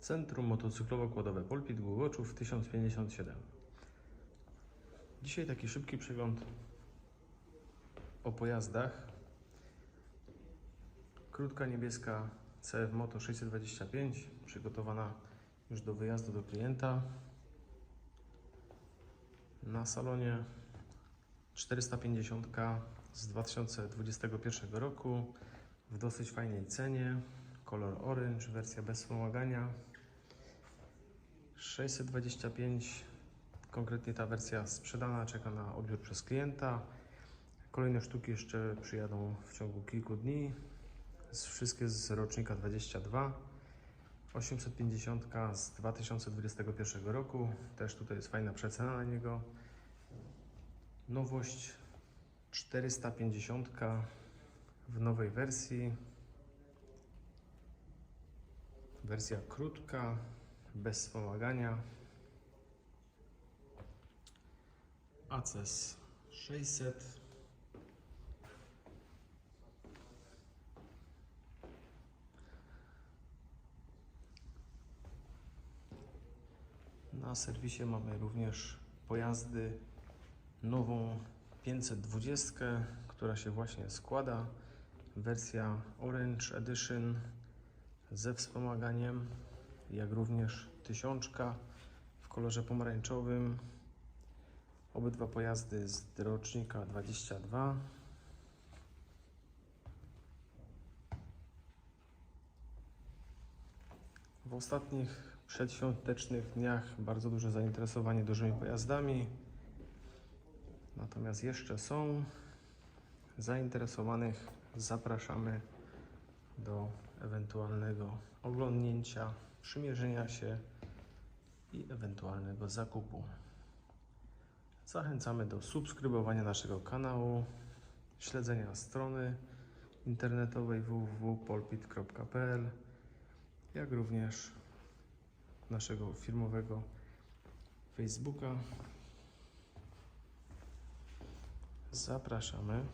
Centrum Motocyklowo-Kładowe Polpit Gługoczów 1057. Dzisiaj taki szybki przegląd o pojazdach. Krótka niebieska CF Moto 625, przygotowana już do wyjazdu do klienta. Na salonie 450 z 2021 roku w dosyć fajnej cenie. Kolor orange, wersja bez wspomagania. 625, konkretnie ta wersja sprzedana, czeka na odbiór przez klienta. Kolejne sztuki jeszcze przyjadą w ciągu kilku dni. Wszystkie z rocznika 22. 850 z 2021 roku. Też tutaj jest fajna przecena na niego. Nowość 450 w nowej wersji. Wersja krótka, bez wspomagania. ACES 600. Na serwisie mamy również pojazdy nową 520, która się właśnie składa. Wersja Orange Edition ze wspomaganiem, jak również tysiączka w kolorze pomarańczowym. Obydwa pojazdy z rocznika 22. W ostatnich przedświątecznych dniach bardzo duże zainteresowanie dużymi pojazdami. Natomiast jeszcze są zainteresowanych. Zapraszamy do ewentualnego oglądnięcia, przymierzenia się i ewentualnego zakupu. Zachęcamy do subskrybowania naszego kanału, śledzenia strony internetowej www.polpit.pl, jak również naszego firmowego Facebooka. Zapraszamy.